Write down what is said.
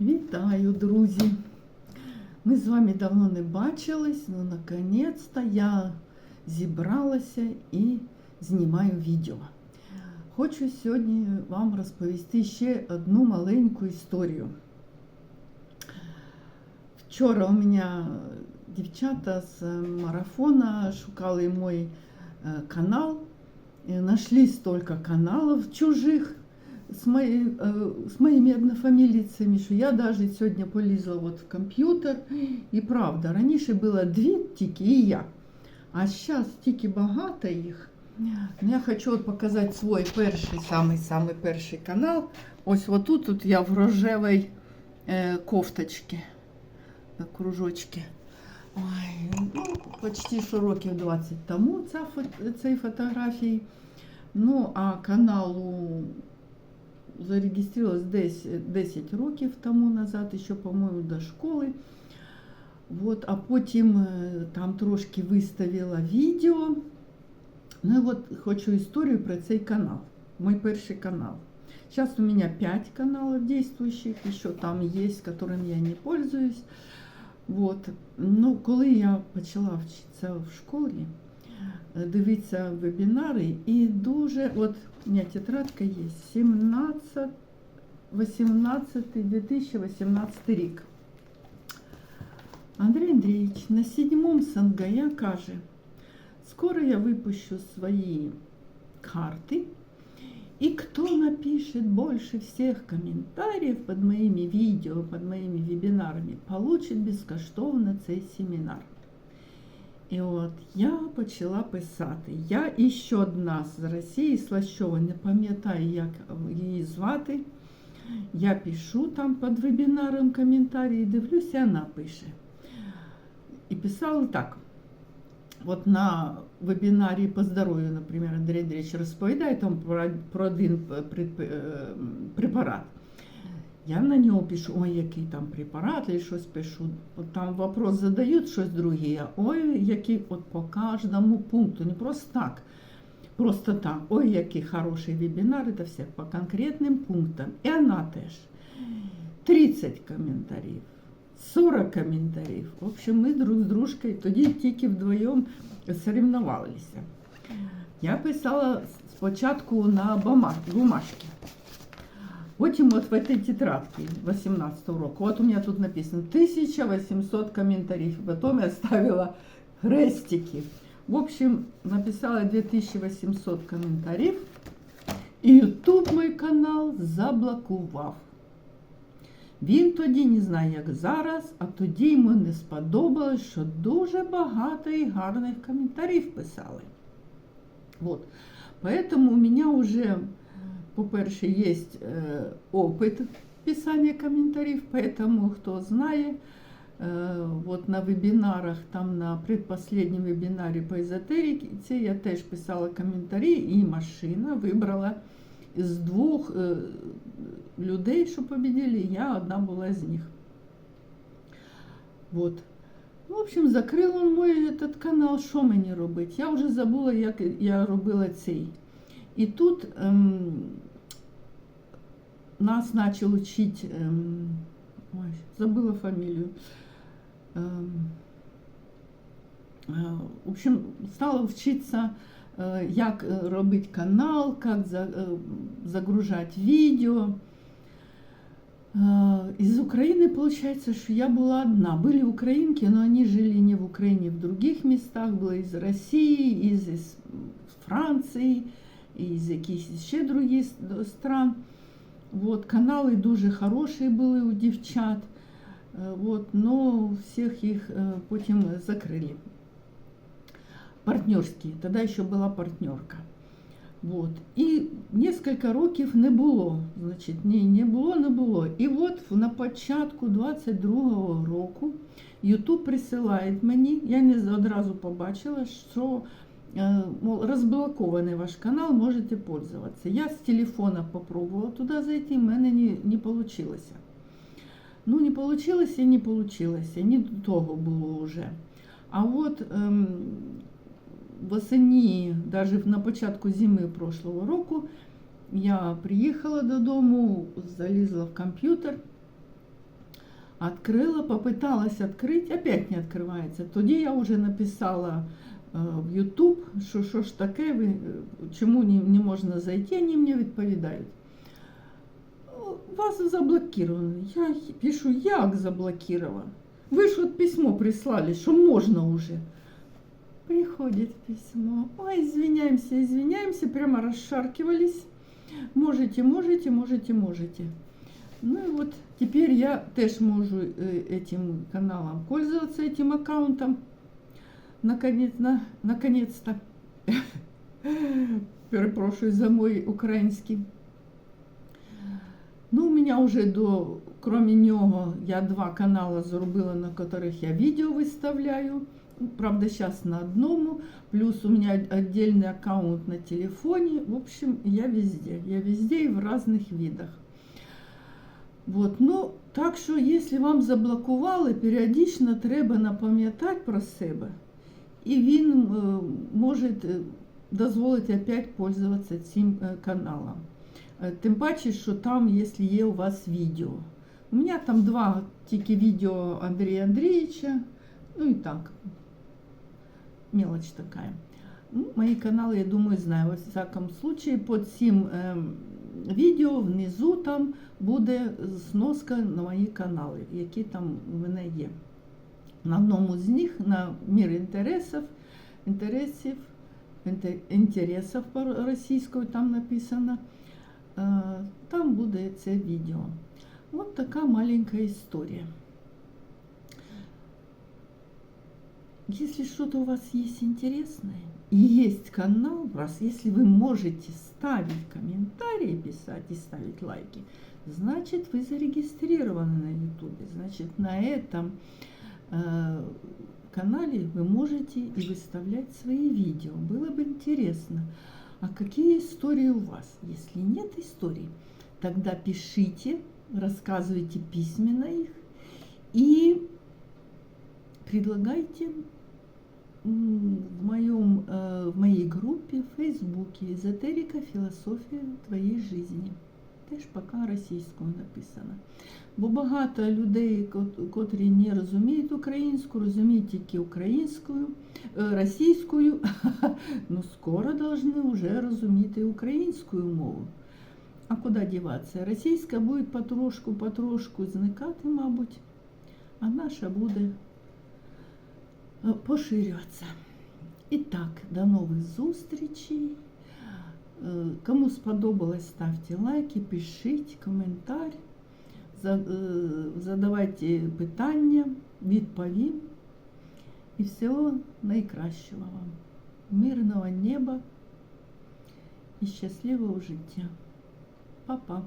Вітаю, друзі! Ми з вами давно не бачились, але наконець-то я зібралася і знімаю відео. Хочу сьогодні вам розповісти ще одну маленьку історію. Вчора у мене дівчата з марафона шукали мой э, канал, и нашли столько каналов чужих С, моей, э, с моими однофамилицами, що я даже сьогодні полізла вот в комп'ютер. І правда, раніше було дві тільки і я. А зараз тільки багато їх. Я хочу от показати свій перший, самий самий перший канал. Ось отут тут я в рожевій е, кофточці, е, кружочки. Ой, ну, почти що років 20 тому фо- фотографії. Ну, а каналу зареєструвалась десь 10 років тому назад, ще, по-моєму, до школи. Вот, а потім е, там трошки виставила відео. Ну і от хочу історію про цей канал. Мой перший канал. Сейчас у меня 5 каналов действующих, еще там есть, которым я не пользуюсь. Вот. Ну, коли я почала вчитися в школі, е, дивитися вебінари, і дуже, от у мене тетрадка є, 17, 18, 2018 рік. Андрій Андрійович на седьмом Сангая каже, скоро я выпущу свои карты, и кто напишет больше всех комментариев под моими видео, под моими вебинарами, получит безкоштовно цей семінар. І от я почала писати. Я і ще одна з Росії, Слащова, не пам'ятаю, як її звати. Я пишу там під вебінаром коментарі, дивлюся, вона пише. І писала так. От на вебінарі по здоров'ю, наприклад, Андрій Андрійович розповідає там про, один пред- е, препарат. Я на нього пишу, ой, який там препарат, і щось пишу. От Там вопрос задають щось друге. Ой, який от по кожному пункту, не просто так. Просто так, ой, який хороший вебінар, це все по конкретним пунктам. І вона теж. 30 коментарів, 40 коментарів. В общем, ми друг з дружкою тоді тільки вдвоєм соревновалися. Я писала спочатку на бумажці. Потім от в этой тетрадке 18 року, от у меня тут написано 1800 комментариев. Потом я ставила крестики. В общем, написала 2800 комментариев. І YouTube мой канал заблокував. Він тоді не знає, як зараз, а тоді йому не сподобалось, що дуже багато і гарних коментарів писали. Вот. Поэтому у меня уже по-перше, є е, опит писання коментарів, поэтому хто знає, е, вот на вебінарах, там на предпоследнем вебінарі по езотериці я теж писала коментарі, і машина вибрала з двох е, людей, що победили, я одна була з них. Вот. В общем, закрив он мой этот канал, що мені робити? Я вже забула, як я робила цей. І тут ем, нас почав учити, ем, ой, забыла фамилию. Ем, е, в общем, стала вчитися, е, як е, робити канал, як за, е, загружати відео. Э, Из Украины получается, что я была одна. Были украинки, но они жили не в Украине, в других местах. Была из России, из, из Франции, из якихось ще других с- стран. Вот, канали дуже хороші були у дівчат. Е, Вот, но всіх їх е, потім закрили. Партнерські, тоді ще була партнерка. Вот. І несколько років не було. Значить, ні, не було, не було. І от на початку 22-го року YouTube присилає мені, я не одразу побачила, що е, мол, розблокований ваш канал, можете пользуватися. Я з телефона попробувала туди зайти, в мене не, не вийшло. Ну, не вийшло і не вийшло, не до того було вже. А от ем, восені, навіть на початку зими прошлого року, я приїхала додому, залізла в комп'ютер Открыла, попыталась открыть, опять не открывается. Тоді я вже написала э, в YouTube, що що ж таке, ви, е, чому не, не можна зайти, вони мені відповідають. Вас заблокировано. Я пишу, як заблокировано? Вы ж вот письмо прислали, что можно уже. Приходит письмо. Ой, извиняемся, извиняемся, прямо расшаркивались. Можете, можете, можете, можете. Ну и вот теперь я теж можу э, этим каналом пользоваться, этим аккаунтом. Наконец, на, наконец-то. Перепрошую за мой український. Ну, у меня уже до, кроме нього, я два канала зробила, на которых я видео выставляю. Правда, сейчас на одному. Плюс у меня отдельный аккаунт на телефоне. В общем, я везде. Я везде и в разных видах. Вот, ну, так що, якщо вам заблокували, періодично треба напам'ятати про себе, і він е, може е, дозволити опять пользуватися цим е, каналом. Тим паче, що там, якщо є у вас відео. У мене там два тільки відео Андрія Андрійовича, ну і так, мелочь такая. Ну, Мої канали, я думаю, знаю. Во всякому случае, під цим відео внизу там буде сноска на мої канали, які там у мене є. На одному з них, на мір інтересів, інтересів, інте- інтересів по-російською там написано, е, там буде це відео. От така маленька історія. Если что-то у вас есть интересное, и есть канал у вас, если вы можете ставить комментарии, писать и ставить лайки, значит вы зарегистрированы на YouTube. Значит на этом э, канале вы можете и выставлять свои видео. Было бы интересно, а какие истории у вас? Если нет историй, тогда пишите, рассказывайте письменно их и предлагайте м, в, моем, э, в моей группе в Фейсбуке «Езотерика. Філософія твоєї жизни». Теж поки російською написано. Бо багато людей, котрі не розуміють українську, розуміють тільки українською, е, російською, ну скоро повинні вже розуміти українську мову. А куди діватися? Російська буде потрошку-потрошку зникати, мабуть, а наша буде е, поширюватися. І так, до нових зустрічей. Е, Кому сподобалось, ставте лайки, пишіть коментар, за- е, задавайте питання, відповім. І всього найкращого вам. Мирного неба і щасливого життя. Па-па.